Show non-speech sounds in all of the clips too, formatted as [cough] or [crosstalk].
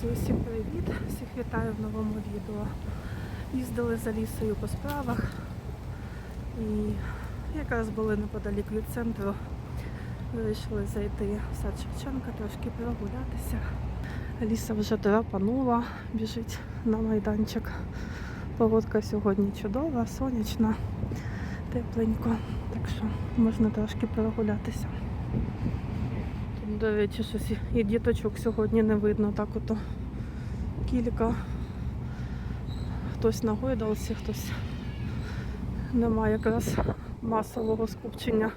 Друзі, усім привіт! Всіх вітаю в новому відео. Їздили за лісою по справах і якраз були неподалік від центру. Вирішили зайти в сад Шевченка, трошки прогулятися. Ліса вже драпанула, біжить на майданчик. Погодка сьогодні чудова, сонячна, тепленько, так що можна трошки прогулятися. До речі, щось і- діточок сьогодні не видно. Так ото кілька. Хтось на гойдалці, хтось немає якраз масового скупчення.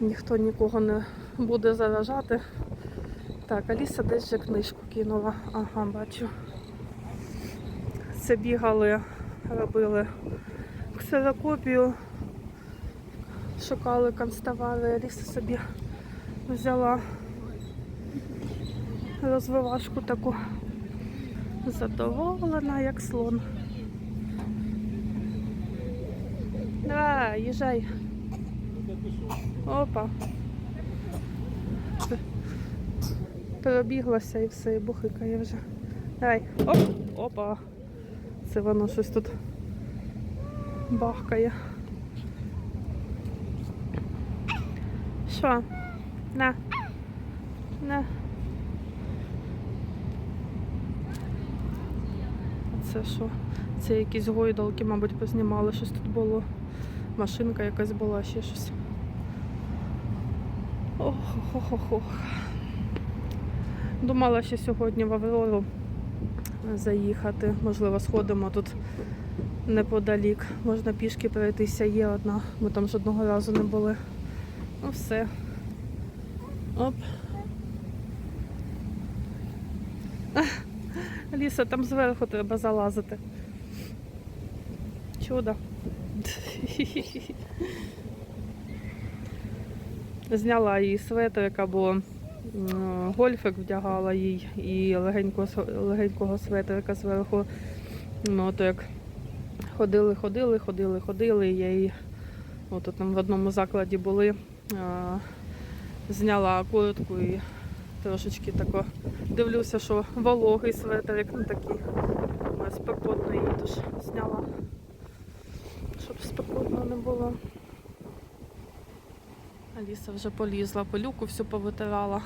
Ніхто нікого не буде заражати. Так, Аліса десь вже книжку кинула. Ага, бачу. Це бігали, робили ксерокопію, шукали конставали, Аліса собі взяла розвивашку таку задоволена, як слон. Давай, їжджай. Опа. П- Пробіглася і все, і бухикає вже. Давай. Оп, опа. Це воно щось тут бахкає. Що? На. На. Це що? Це якісь гойдалки, мабуть, познімали, щось тут було. Машинка якась була, ще щось. ох ох ох ох Думала ще сьогодні в Аврору заїхати. Можливо, сходимо тут неподалік. Можна пішки пройтися, є одна. Ми там жодного разу не були. Ну все. Оп. Ліса, там зверху треба залазити. Чудо. Зняла її светр, була гольфик вдягала їй і легенького, светрика зверху. Ну, то як ходили, ходили, ходили, ходили. Я її от там в одному закладі були. Зняла куртку і трошечки тако дивлюся, що вологий светрик, ну такий спекотно її тож зняла, щоб спекотно не було. Аліса вже полізла, пилюку всю повитирала.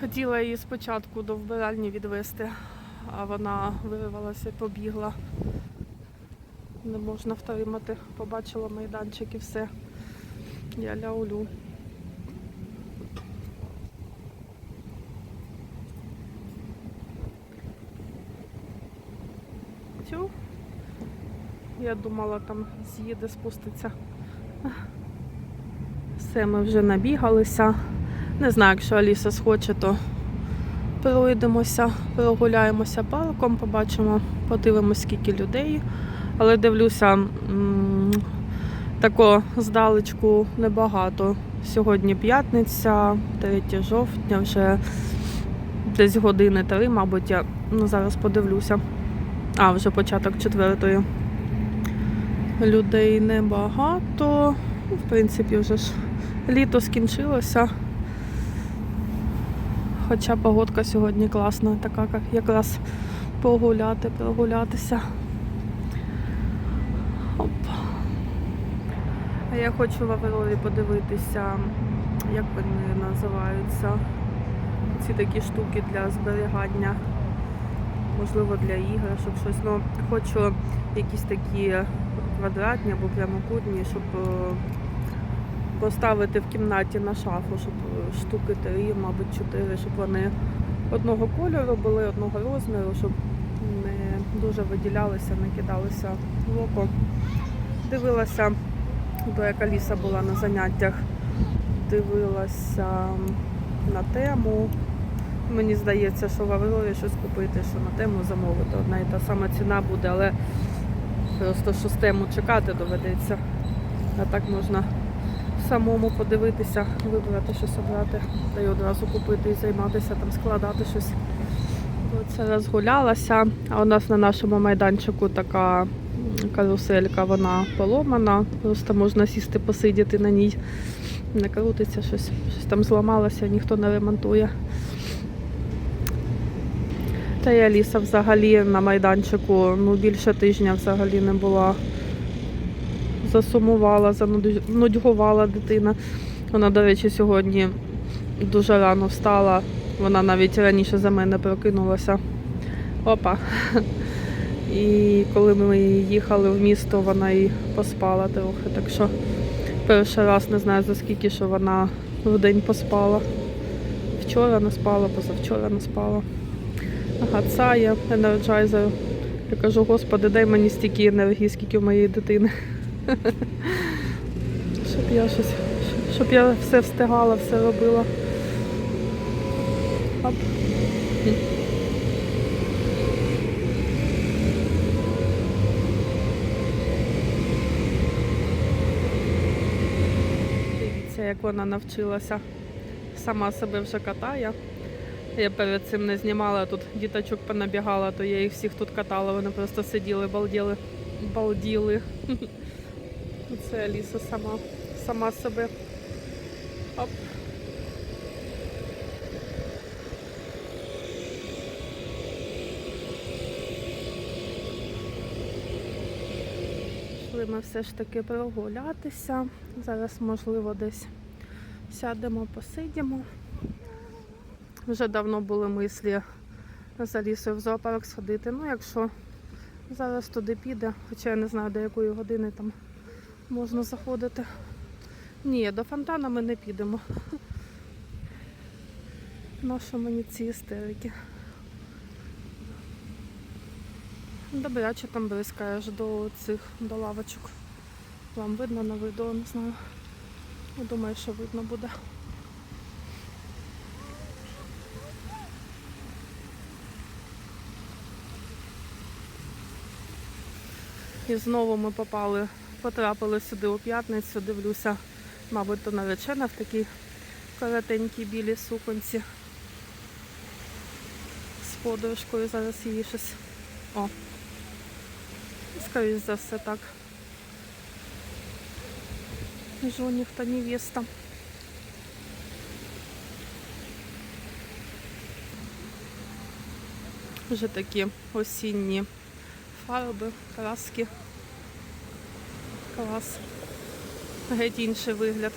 Хотіла її спочатку до вбиральні відвести, а вона вирвалася і побігла. Не можна втримати. Побачила майданчик і все. Я ляулю. Тю. Я думала, там з'їде, спуститься. Все, ми вже набігалися. Не знаю, якщо Аліса схоче, то пройдемося, прогуляємося парком, побачимо, подивимось, скільки людей. Але дивлюся, тако здалечку небагато. Сьогодні п'ятниця, 3 жовтня, вже десь години три, мабуть, я ну, зараз подивлюся. А, вже початок четвертої. Людей небагато. В принципі, вже ж літо скінчилося. Хоча погодка сьогодні класна, така як якраз погуляти, прогулятися. Оп. А я хочу в Аврорі подивитися, як вони називаються. Ці такі штуки для зберігання. Можливо, для іграшок щось. Ну, хочу якісь такі квадратні або прямокутні, щоб е, поставити в кімнаті на шафу, щоб штуки три, мабуть, чотири, щоб вони одного кольору були, одного розміру, щоб не дуже виділялися, не кидалися в око. Дивилася, бо як Аліса була на заняттях, дивилася на тему. Мені здається, що в Аврорі щось купити, що на тему замовити. Одна і та сама ціна буде, але просто що з тему чекати доведеться. А так можна самому подивитися, вибрати щось обрати та й одразу купити і займатися, там складати щось. Оце розгулялася. А у нас на нашому майданчику така каруселька, вона поломана. Просто можна сісти, посидіти на ній. не крутиться, щось, щось там зламалося, ніхто не ремонтує. Та я Аліса взагалі на майданчику ну, більше тижня взагалі не була. Засумувала, занудьгувала дитина. Вона, до речі, сьогодні дуже рано встала. Вона навіть раніше за мене прокинулася. Опа. І коли ми їхали в місто, вона і поспала трохи. Так що перший раз не знаю за скільки, що вона в день поспала. Вчора не спала, позавчора не спала. Гацає, енерджайзер. Я кажу, господи, дай мені стільки енергії, скільки в моєї дитини. [laughs] Щоб я щось, щоб я все встигала, все робила. Оп. Як вона навчилася. Сама себе вже катає. Я перед цим не знімала, тут діточок понабігала, то я їх всіх тут катала, вони просто сиділи, балділи. Балділи. [laughs] Це Аліса сама, сама себе. Оп. Ми все ж таки прогулятися. Зараз, можливо, десь сядемо, посидимо. Вже давно були мислі за лісою в зоопарк сходити. Ну, якщо зараз туди піде, хоча я не знаю, до якої години там можна заходити. Ні, до фонтана ми не підемо. [laughs] Нащо мені ці істерики? Добряче там блискаєш до цих до лавочок. Вам видно на відео, не знаю. Думаю, що видно буде. І знову ми попали, потрапили сюди у п'ятницю, дивлюся, мабуть, то наречена в такій коротенькій білій суконці з подружкою. Зараз її щось. О, скоріш за все так. Жоних та невеста. Вже такі осінні фарби, краски. Клас. Геть інший вигляд.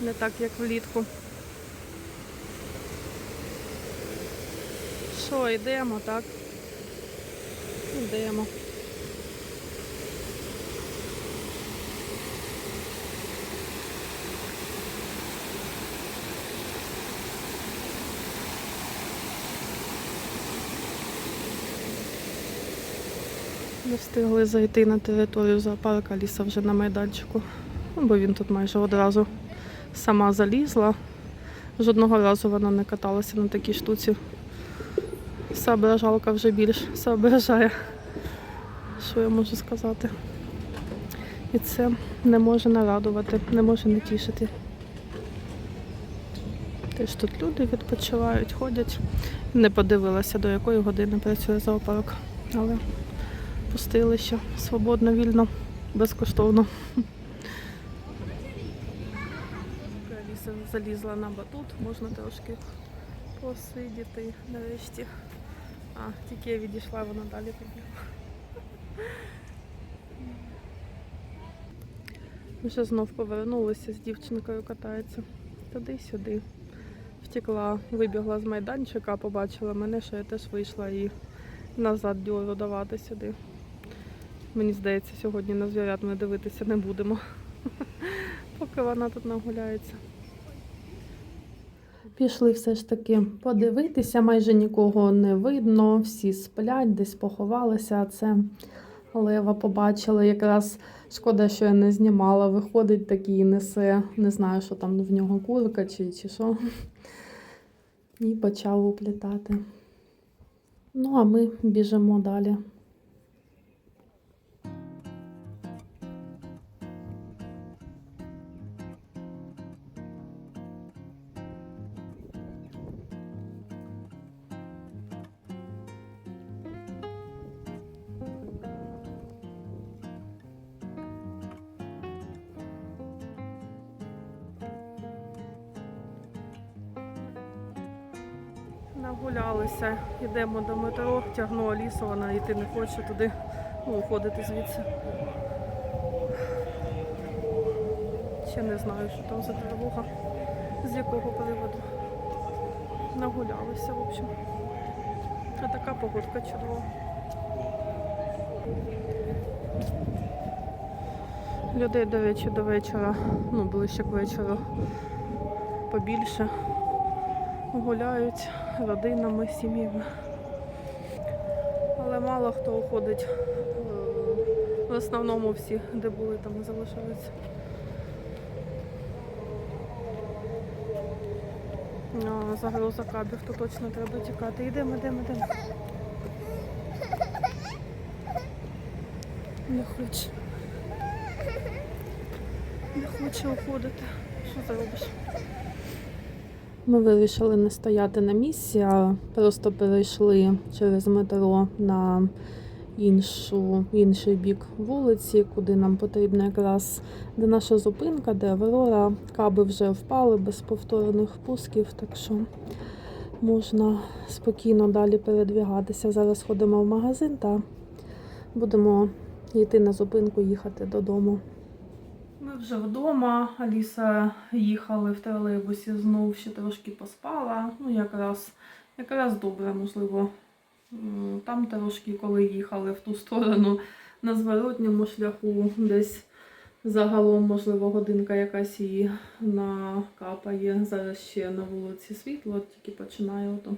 Не так, як влітку. Що, йдемо, так? Йдемо. Не встигли зайти на територію зоопарка, Ліса вже на майданчику. Ну, бо він тут майже одразу сама залізла. Жодного разу вона не каталася на такій штуці. Соображалка вже більш соображає, що я можу сказати. І це не може нарадувати, не може не тішити. Теж тут люди відпочивають, ходять. Не подивилася, до якої години працює зоопарк. Але пустили ще свободно, вільно, безкоштовно. Аліса залізла на батут, можна трошки посидіти нарешті. А, тільки я відійшла, вона далі побігла. Вже знов повернулися з дівчинкою катається. Туди-сюди. Втекла, вибігла з майданчика, побачила мене, що я теж вийшла і назад дьору давати сюди. Мені здається, сьогодні на звірят ми дивитися не будемо, [laughs] поки вона тут нагуляється. Пішли все ж таки подивитися, майже нікого не видно, всі сплять, десь поховалися, це лева побачила. Якраз шкода, що я не знімала. Виходить такий несе, не знаю, що там в нього курка чи, чи що. І почав уплітати. Ну, а ми біжимо далі. Нагулялися, йдемо до метро, тягну Алісу, вона йти не хоче туди, ну, уходити звідси. Ще не знаю, що там за тривога, з якого приводу. Нагулялися, в общем. А така погодка чудова. Людей, до речі, до вечора, ну, ближче к вечору побільше. Гуляють родинами, сім'ями. Але мало хто уходить. Е, В основному всі, де були, там і залишаються. А, загроза кабів, то точно треба тікати. Йдемо, йдемо, йдемо. Не хоче. Не хоче уходити. Що зробиш? Ми вирішили не стояти на місці, а просто перейшли через метро на іншу, інший бік вулиці, куди нам потрібно якраз де наша зупинка, де Аврора. Каби вже впали без повторних пусків, так що можна спокійно далі передвігатися. Зараз ходимо в магазин та будемо йти на зупинку, їхати додому. Ми вже вдома. Аліса їхали в тролейбусі знов ще трошки поспала. Ну, якраз, якраз добре, можливо. Там трошки, коли їхали в ту сторону на зворотньому шляху, десь загалом, можливо, годинка якась її накапає. Зараз ще на вулиці світло, тільки починає ото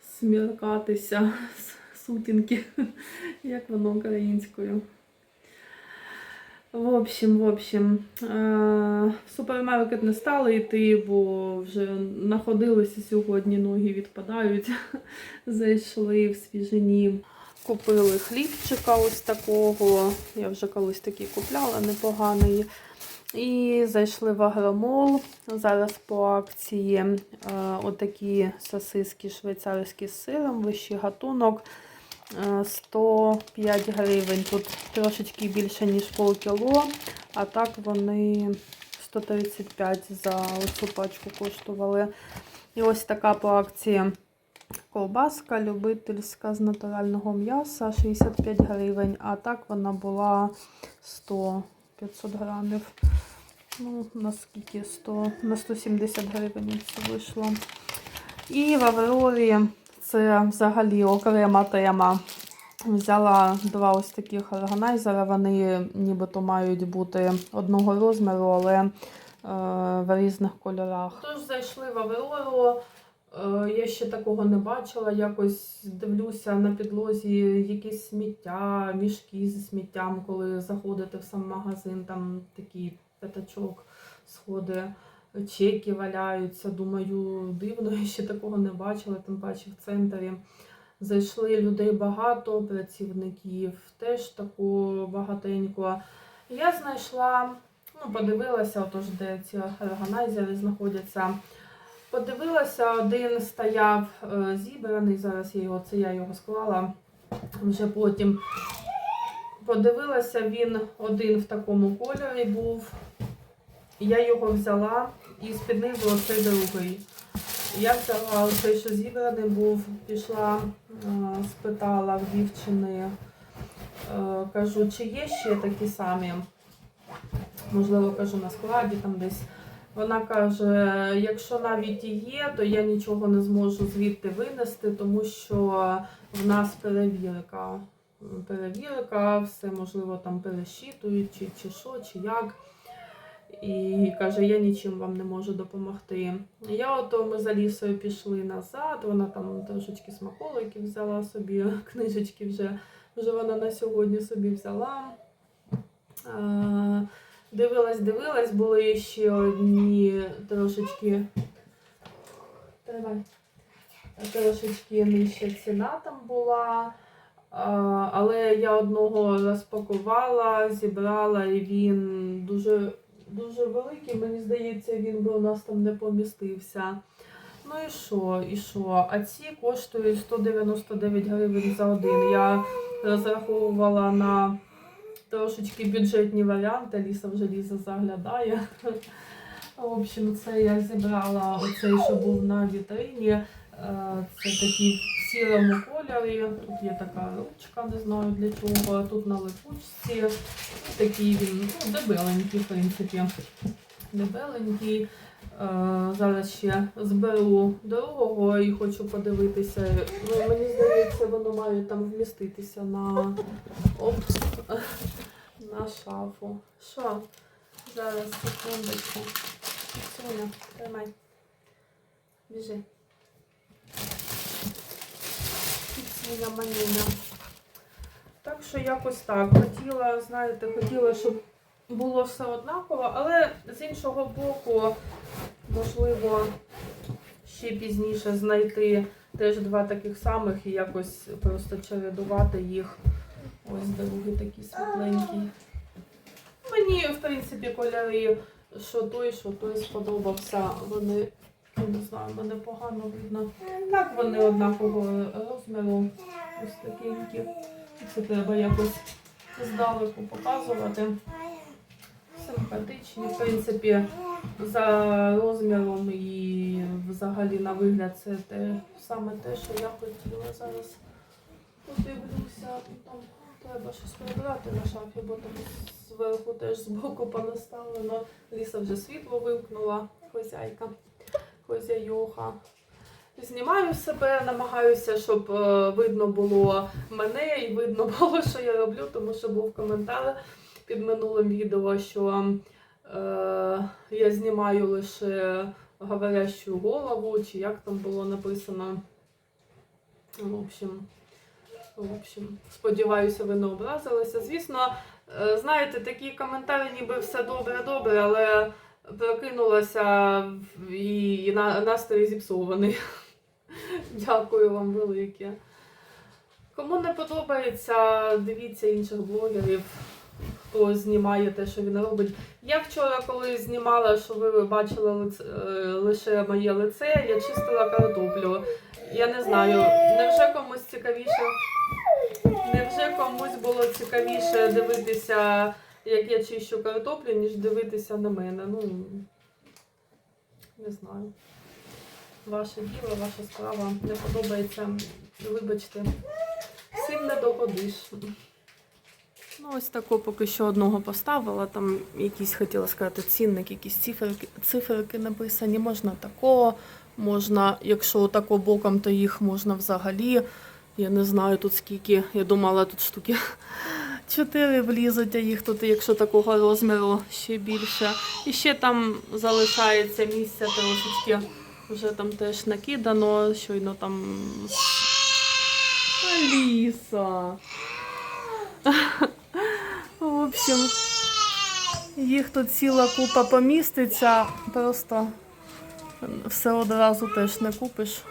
сміркатися с- сутінки, [laughs] як воно українською. В общем, в общем, е, в супермаркет не стали йти, бо вже находилися сьогодні, ноги відпадають. [laughs] Зайшли в свіжині. Купили хлібчика ось такого. Я вже колись такий купляла, непоганий. І зайшли в агромол. Зараз по акції е, отакі сосиски швейцарські з сиром, вищий гатунок. Е, 105 гривень. Тут трошечки більше, ніж полкіло, а так вони 135 за оцю пачку коштували. І ось така по акції ковбаска любительська з натурального м'яса 65 гривень, а так вона була 100 500 грамів. Ну, наскільки 100, на 170 гривень це вийшло. І в Аврорі це взагалі окрема тема. Взяла два ось таких органайзера. Вони нібито мають бути одного розміру, але е, в різних кольорах. Тож зайшли в Аврору. Е, Я ще такого не бачила. Якось дивлюся на підлозі якісь сміття, мішки зі сміттям, коли заходите в сам магазин, там такий п'ятачок сходи, чеки валяються. Думаю, дивно, [laughs] я ще такого не бачила, тим паче в центрі. Зайшли людей багато, працівників теж тако багатенько. Я знайшла, ну, подивилася, отож, де ці органайзери знаходяться. Подивилася, один стояв е, зібраний, зараз я його, це я його склала вже потім. Подивилася, він один в такому кольорі був. Я його взяла і з-під низу оцей другий. Я взяла оцей, що зібраний був, пішла, е, спитала в дівчини, е, кажу, чи є ще такі самі, можливо, кажу, на складі там десь. Вона каже, якщо навіть і є, то я нічого не зможу звідти винести, тому що в нас перевірка. Перевірка, все можливо там перещитують, чи, чи що, чи як. І каже, я нічим вам не можу допомогти. Я ото ми за лісою пішли назад, вона там трошечки смаколиків взяла собі, [laughs] книжечки вже, вже вона на сьогодні собі взяла. Е, Дивилась, дивилась, були ще одні трошечки. Тривай. Трошечки нижча ціна там була. А, Але я одного розпакувала, зібрала, і він дуже, дуже великий. Мені здається, він би у нас там не помістився. Ну і що, і що? А ці коштують 199 гривень за один. Я розраховувала на трошечки бюджетні варіанти. Ліса вже ліза заглядає. В общем, це я зібрала оцей, що був на вітрині. Е, Це такі в сірому кольорі. Тут є така ручка, не знаю для чого. Тут на липучці. Такий він ну, дебеленький, в принципі. Дебеленький. Е, Зараз ще зберу другого і хочу подивитися. Ну, мені здається, воно має там вміститися на, оп, на шафу. Що? Зараз, секундочку. Соня, тримай. Біжи. Соня Маніна. Так що якось так. Хотіла, знаєте, хотіла, щоб було все однаково, але з іншого боку, можливо, ще пізніше знайти теж два таких самих і якось просто чередувати їх. Ось другий такий світленький. Мені, в принципі, кольори, що той, що той сподобався. Вони, я не знаю, мене погано видно. Так, вони однакового розміру. Ось такенькі. Це треба якось здалеку показувати. Симпатичні, в принципі, за розміром і взагалі на вигляд це те, саме те, що я хотіла. Зараз подивлюся. Там треба щось прибрати на шафі, бо там зверху теж збоку понаставлено. Ліса вже світло вимкнула, хозяйка, хозяйоха. Знімаю себе, намагаюся, щоб е, видно було мене і видно [laughs] було, що я роблю, тому що був коментар під минулим відео, що е, я знімаю лише говорящу голову, чи як там було написано. В общем, в общем, сподіваюся, ви не образилися. Звісно, е, знаєте, такі коментарі, ніби все добре-добре, але прокинулася і, і на, настрій зіпсований. [laughs] Дякую вам велике. Кому не подобається, дивіться інших блогерів, хто знімає те, що він робить. Я вчора, коли знімала, що ви бачили лице, е, лише моє лице, я чистила картоплю. Я не знаю, невже комусь цікавіше, невже комусь було цікавіше дивитися, як я чищу картоплю, ніж дивитися на мене. Ну, не знаю. Ваше діло, ваша справа не подобається. Вибачте, всім не догодиш. Ну, ось таку поки що одного поставила. Там якісь хотіла сказати цінник, якісь циферки, циферки написані. Можна такого, можна, якщо тако боком, то їх можна взагалі. Я не знаю тут скільки. Я думала, тут штуки 4 влізуть, а їх тут, якщо такого розміру, ще більше. І ще там залишається місця трошечки. Вже там теж накидано, щойно там. Аліса. В общем, їх тут ціла купа поміститься, просто все одразу теж не купиш.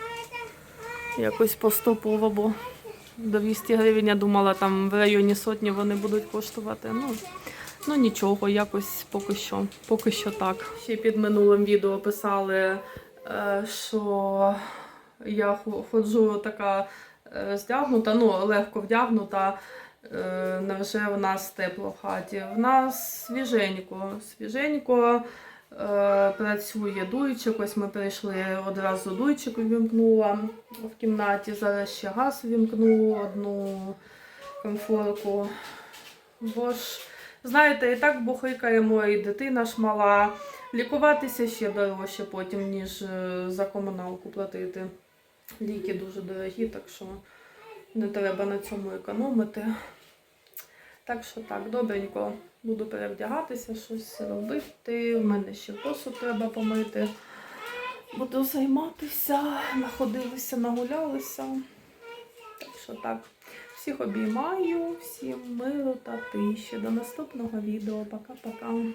Якось поступово, бо 200 гривень, я думала, там в районі сотні вони будуть коштувати. Ну, ну нічого, якось поки що, поки що так. Ще під минулим відео писали, е, що я ходжу така е, здягнута, ну, легко вдягнута. Е, Невже в нас тепло в хаті? В нас свіженько. Свіженько працює дуйчик. Ось ми прийшли одразу дуйчик увімкнула в кімнаті. Зараз ще газ увімкну одну комфорку. Бо ж, знаєте, і так бухикаємо, і дитина ж мала. Лікуватися ще дорожче потім, ніж е, за комуналку платити. Ліки дуже дорогі, так що не треба на цьому економити. Так що так, добренько буду перевдягатися, щось робити. У мене ще посуд треба помити. Буду займатися, находилися, нагулялися. Так що так. Всіх обіймаю, всім миру та тиші. До наступного відео. Пока-пока.